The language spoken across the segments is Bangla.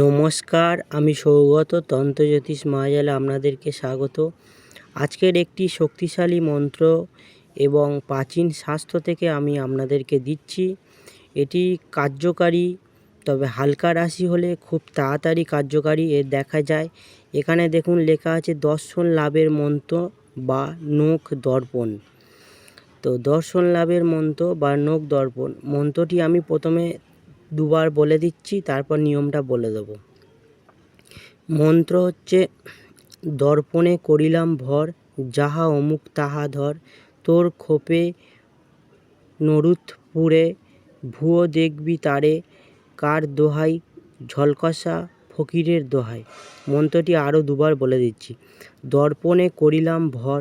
নমস্কার, আমি সৌগত তন্ত্রজ্যোতিষ মহাজালে আপনাদেরকে স্বাগত। আজকের একটি শক্তিশালী মন্ত্র এবং প্রাচীন শাস্ত্র থেকে আমি আপনাদেরকে দিচ্ছি। এটি কার্যকারী, তবে হালকা রাশি হলে খুব তাড়াতাড়ি কার্যকারী এর দেখা যায়। এখানে দেখুন, লেখা আছে, দর্শন লাভের মন্ত্র বা নখ দর্পণ। তো দর্শন লাভের মন্ত্র বা নখ দর্পণ, মন্ত্রটি আমি প্রথমে দুবার বলে দিচ্ছি, তারপর নিয়মটা বলে দেবো। মন্ত্র হচ্ছে, দর্পণে করিলাম ভর, যাহা অমুক তাহা ধর। তোর খোপে নরুথপুরে ভুয়ো দেখবি তারে, কার দোহাই, ঝলকসা ফকিরের দোহাই। মন্ত্রটি আরও দুবার বলে দিচ্ছি, দর্পণে করিলাম ভর,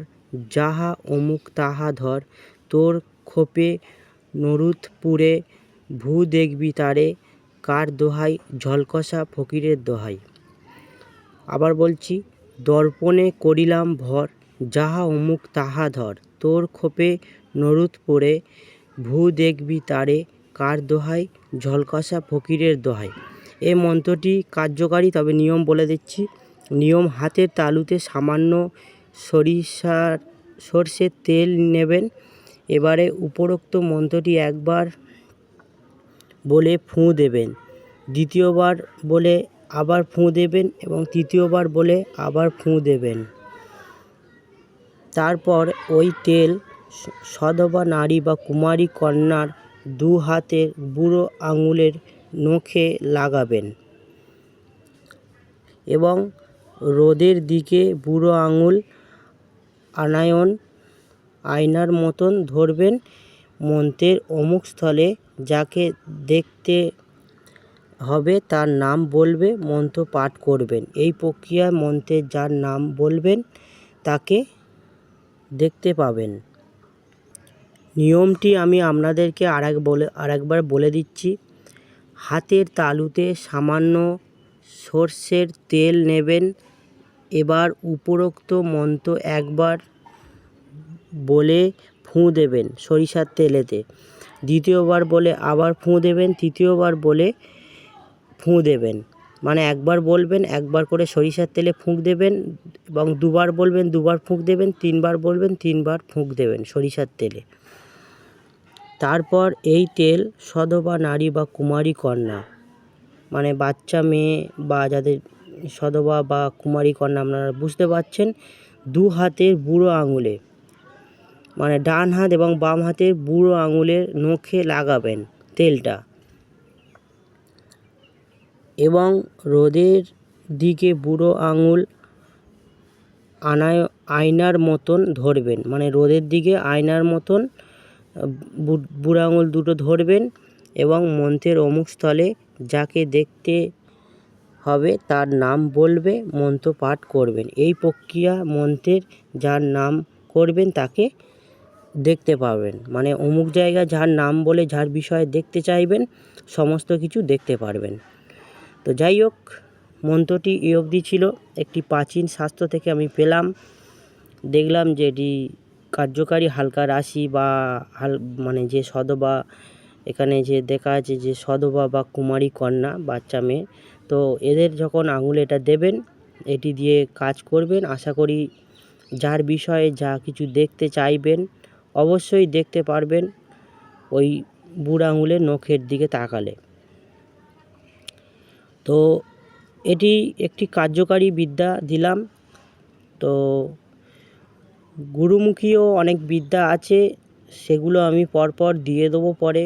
যাহা অমুক তাহা ধর। তোর খোপে নরুথপুরে ভূ দেখবি তারে, কার দোহাই, ঝলকসা ফকিরের দোহাই। আবার বলছি, দর্পণে করিলাম ভর, যাহা অমুক তাহা ধর। তোর খোপে নরুত পড়ে, ভূ দেখবি তারে, কার দোহাই, ঝলকসা ফকিরের দোহাই। এ মন্ত্রটি কার্যকারী, তবে নিয়ম বলে দিচ্ছি। নিয়ম হাতের তালুতে সামান্য সরিষার সর্ষের তেল নেবেন। এবারে উপরোক্ত মন্ত্রটি একবার বলে ফুঁ দেবেন। দ্বিতীয়বার বলে আবার ফুঁ দেবেন এবং তৃতীয়বার বলে আবার ফুঁ দেবেন। তারপর ওই তেল সধবা নারী বা কুমারী কন্যার দু হাতের বুড়ো আঙুলের নখে লাগাবেন এবং রোদের দিকে বুড়ো আঙুল আনায়ন আয়নার মতন ধরবেন মন্ত্রের অমুক স্থলে যাকে দেখতে হবে তার নাম বলবে, মন্ত্র পাঠ করবেন। এই প্রক্রিয়ায় মন্ত্রের যার নাম বলবেন, তাকে দেখতে পাবেন। নিয়মটি আমি আপনাদেরকে আরেক বলে, আরেকবার বলে দিচ্ছি। হাতের তালুতে সামান্য সর্ষের তেল নেবেন। এবার উপরোক্ত মন্ত্র একবার বলে ফুঁ দেবেন সরিষার তেলেতে। দ্বিতীয়বার বলে আবার ফুঁ দেবেন, তৃতীয়বার বলে ফুঁ দেবেন। মানে একবার বলবেন, একবার করে সরিষার তেলে ফুঁক দেবেন এবং দুবার বলবেন, দুবার ফুঁক দেবেন, তিনবার বলবেন, তিনবার ফুঁক দেবেন সরিষার তেলে। তারপর এই তেল সধবা নারী বা কুমারী কন্যা মানে বাচ্চা, মেয়ে বা যাদের সধবা বা কুমারী কন্যা আপনারা বুঝতে পারছেন, দু হাতের বুড়ো আঙুলে মানে ডান হাত এবং বাম হাতের বুড়ো আঙুলের নখে লাগাবেন তেলটা। এবং রোদের দিকে বুড়ো আঙুল আনায় আয়নার মতন ধরবেন। মানে রোদের দিকে আয়নার মতন বুড়ো আঙুল দুটো ধরবেন এবং মন্ত্রের অমুক স্থলে যাকে দেখতে হবে তার নাম বলবে, মন্ত্র পাঠ করবেন। এই প্রক্রিয়া মন্ত্রের যার নাম করবেন তাকে দেখতে পাবেন। মানে অমুক জায়গায় যার নাম বলে যার বিষয়ে দেখতে চাইবেন, সমস্ত কিছু দেখতে পারবেন। তো যাই হোক, মন্ত্রটি এ অবধি ছিল। একটি প্রাচীন শাস্ত্র থেকে আমি পেলাম। দেখলাম যে এটি কার্যকারী হালকা রাশি বা হাল মানে যে সধবা এখানে যে দেখা আছে যে সধবা বা কুমারী কন্যা, বাচ্চা মেয়ে। তো এদের যখন আঙুলে এটা দেবেন, এটি দিয়ে কাজ করবেন। আশা করি যার বিষয়ে যা কিছু দেখতে চাইবেন অবশ্যই দেখতে পারবেন ওই বুড়ো আঙুলের নখের দিকে তাকালে। তো এটি একটি কার্যকারী বিদ্যা দিলাম। তো গুরুমুখীও অনেক বিদ্যা আছে, সেগুলো আমি পরপর দিয়ে দেবো পরে।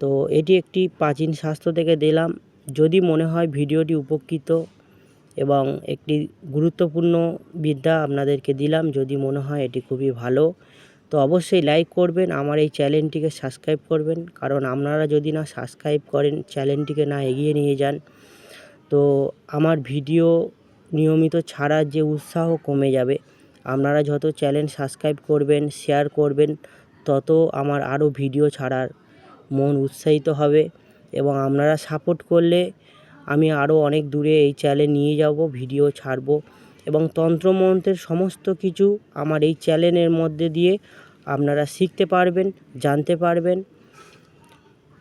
তো এটি একটি প্রাচীন শাস্ত্র থেকে দিলাম। যদি মনে হয় ভিডিওটি উপকৃত এবং একটি গুরুত্বপূর্ণ বিদ্যা আপনাদেরকে দিলাম, যদি মনে হয় এটি খুবই ভালো তো অবশ্যই লাইক করবেন, আমার এই চ্যানেলটিকে সাবস্ক্রাইব করবেন। কারণ আপনারা যদি না সাবস্ক্রাইব করেন চ্যানেলটিকে না এগিয়ে নিয়ে যান, তো আমার ভিডিও নিয়মিত ছাড়ার যে উৎসাহ কমে যাবে। আপনারা যত চ্যানেল সাবস্ক্রাইব করবেন শেয়ার করবেন, তত আমার আরও ভিডিও ছাড়ার মন উৎসাহিত হবে এবং আপনারা সাপোর্ট করলে আমি আরও অনেক দূরে এই চ্যানেল নিয়ে যাব ভিডিও ছাড়বো। এবং তন্ত্রমন্ত্রের সমস্ত কিছু আমার এই চ্যানেলের মধ্যে দিয়ে আপনারা শিখতে পারবেন, জানতে পারবেন।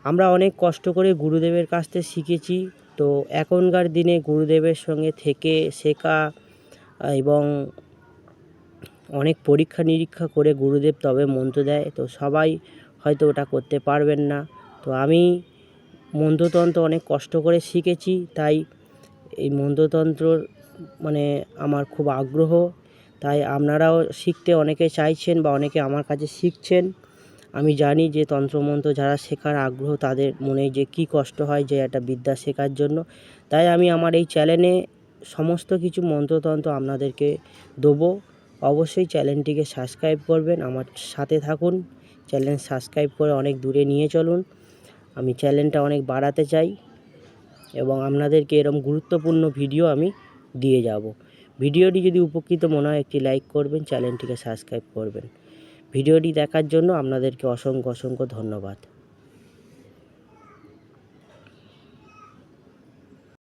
আমরা অনেক কষ্ট করে গুরুদেবের কাছ থেকে শিখেছি। তো এখনকার দিনে গুরুদেবের সঙ্গে থেকে শেখা এবং অনেক পরীক্ষা নিরীক্ষা করে গুরুদেব তবে মন্ত্র দেয়, তো সবাই হয়তো ওটা করতে পারবেন না। তো আমি মন্ত্রতন্ত্র অনেক কষ্ট করে শিখেছি, তাই এই মন্ত্রতন্ত্রর মানে আমার খুব আগ্রহ। তাই আপনারাও শিখতে অনেকে চাইছেন বা অনেকে আমার কাছে শিখছেন। আমি জানি যে তন্ত্রমন্ত্র যারা শেখার আগ্রহ তাদের মনে যে কী কষ্ট হয় যে একটা বিদ্যা শেখার জন্য। তাই আমি আমার এই চ্যানেলে সমস্ত কিছু মন্ত্রতন্ত্র আপনাদেরকে দেবো। অবশ্যই চ্যানেলটিকে সাবস্ক্রাইব করবেন, আমার সাথে থাকুন। চ্যানেল সাবস্ক্রাইব করে অনেক দূরে নিয়ে চলুন। আমি চ্যানেলটা অনেক বাড়াতে চাই এবং আপনাদেরকে এরকম গুরুত্বপূর্ণ ভিডিও আমি দিয়ে যাব। ভিডিওটি যদি উপকৃত মনে হয়, একটি লাইক করবেন, চ্যানেলটিকে সাবস্ক্রাইব করবেন। ভিডিওটি দেখার জন্য আপনাদেরকে অসংখ্য অসংখ্য ধন্যবাদ।